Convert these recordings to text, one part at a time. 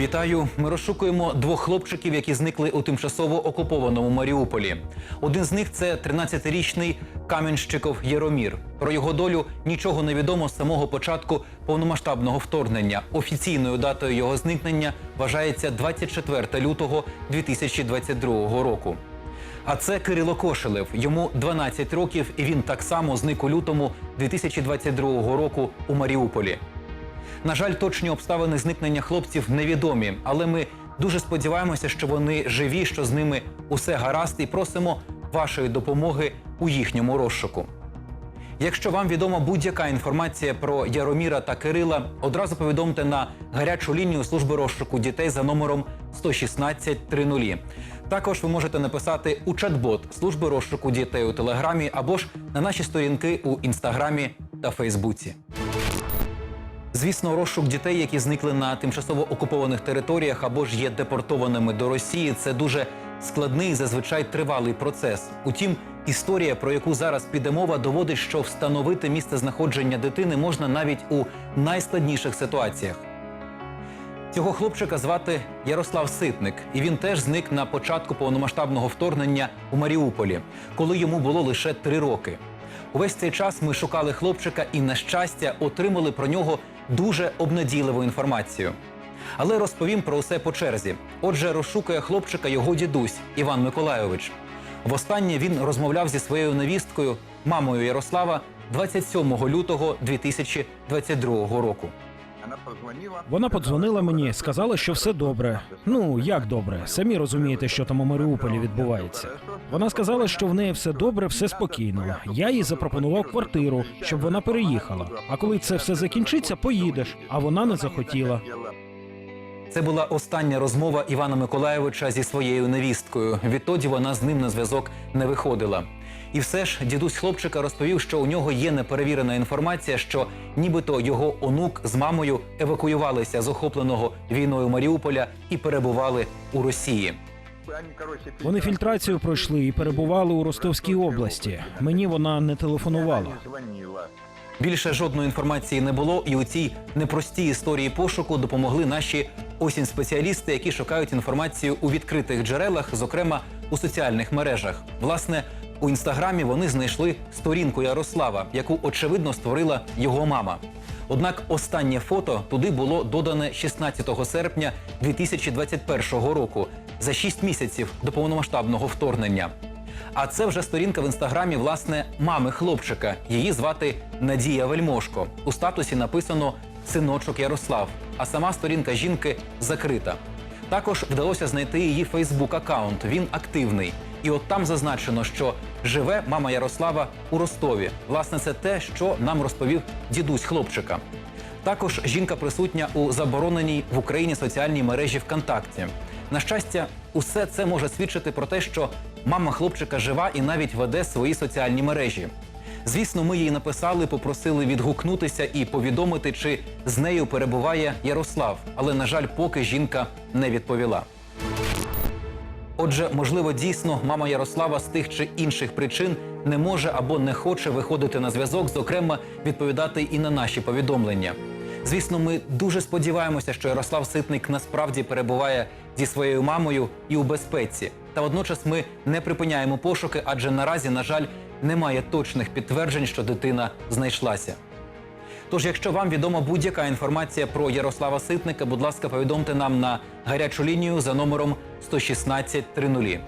Вітаю. Ми розшукуємо двох хлопчиків, які зникли у тимчасово окупованому Маріуполі. Один з них це 13-річний Кам'янщиков Єромір. Про його долю нічого не відомо з самого початку повномасштабного вторгнення. Офіційною датою його зникнення вважається 24 лютого 2022 року. А це Кирило Кошелев. Йому 12 років, і він так само зник у лютому 2022 року у Маріуполі. На жаль, точні обставини зникнення хлопців невідомі, але ми дуже сподіваємося, що вони живі, що з ними усе гаразд, і просимо вашої допомоги у їхньому розшуку. Якщо вам відома будь-яка інформація про Яроміра та Кирила, одразу повідомте на гарячу лінію служби розшуку дітей за номером 116 30. Також ви можете написати у чат-бот служби розшуку дітей у телеграмі або ж на наші сторінки у інстаграмі та Фейсбуці. Звісно, розшук дітей, які зникли на тимчасово окупованих територіях або ж є депортованими до Росії, це дуже складний, зазвичай тривалий процес. Утім, історія, про яку зараз піде мова, доводить, що встановити місце знаходження дитини можна навіть у найскладніших ситуаціях. Цього хлопчика звати Ярослав Ситник, і він теж зник на початку повномасштабного вторгнення у Маріуполі, коли йому було лише три роки. Увесь цей час ми шукали хлопчика і, на щастя, отримали про нього дуже обнадійливу інформацію. Але розповім про усе по черзі. Отже, розшукує хлопчика його дідусь Іван Миколайович. Востаннє він розмовляв зі своєю невісткою, мамою Ярослава, 27 лютого 2022 року. Вона подзвонила мені, сказала, що все добре. Ну як добре, самі розумієте, що там у Маріуполі відбувається. Вона сказала, що в неї все добре, все спокійно. Я їй запропонував квартиру, щоб вона переїхала. А коли це все закінчиться, поїдеш. А вона не захотіла. Це була остання розмова Івана Миколайовича зі своєю невісткою. Відтоді вона з ним на зв'язок не виходила. І все ж дідусь хлопчика розповів, що у нього є неперевірена інформація, що нібито його онук з мамою евакуювалися з охопленого війною Маріуполя і перебували у Росії. Вони фільтрацію пройшли і перебували у Ростовській області. Мені вона не телефонувала. Більше жодної інформації не було, і у цій непростій історії пошуку допомогли наші осінь спеціалісти, які шукають інформацію у відкритих джерелах, зокрема у соціальних мережах. Власне, у інстаграмі вони знайшли сторінку Ярослава, яку очевидно створила його мама. Однак останнє фото туди було додане 16 серпня 2021 року, за 6 місяців до повномасштабного вторгнення. А це вже сторінка в інстаграмі власне мами хлопчика. Її звати Надія Вельмошко. У статусі написано синочок Ярослав, а сама сторінка жінки закрита. Також вдалося знайти її Фейсбук аккаунт. Він активний. І от там зазначено, що живе мама Ярослава у Ростові. Власне, це те, що нам розповів дідусь хлопчика. Також жінка присутня у забороненій в Україні соціальній мережі ВКонтакті. На щастя, усе це може свідчити про те, що мама хлопчика жива і навіть веде свої соціальні мережі. Звісно, ми їй написали, попросили відгукнутися і повідомити, чи з нею перебуває Ярослав. Але, на жаль, поки жінка не відповіла. Отже, можливо, дійсно мама Ярослава з тих чи інших причин не може або не хоче виходити на зв'язок, зокрема відповідати і на наші повідомлення. Звісно, ми дуже сподіваємося, що Ярослав Ситник насправді перебуває зі своєю мамою і у безпеці. Та водночас ми не припиняємо пошуки, адже наразі, на жаль, немає точних підтверджень, що дитина знайшлася. Тож, якщо вам відома будь-яка інформація про Ярослава Ситника, будь ласка, повідомте нам на гарячу лінію за номером 116 30.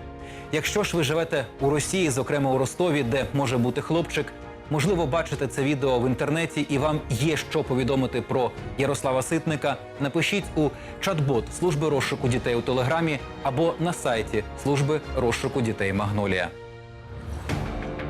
Якщо ж ви живете у Росії, зокрема у Ростові, де може бути хлопчик, можливо, бачите це відео в інтернеті і вам є що повідомити про Ярослава Ситника, напишіть у чат-бот служби розшуку дітей у телеграмі або на сайті служби розшуку дітей Магнолія.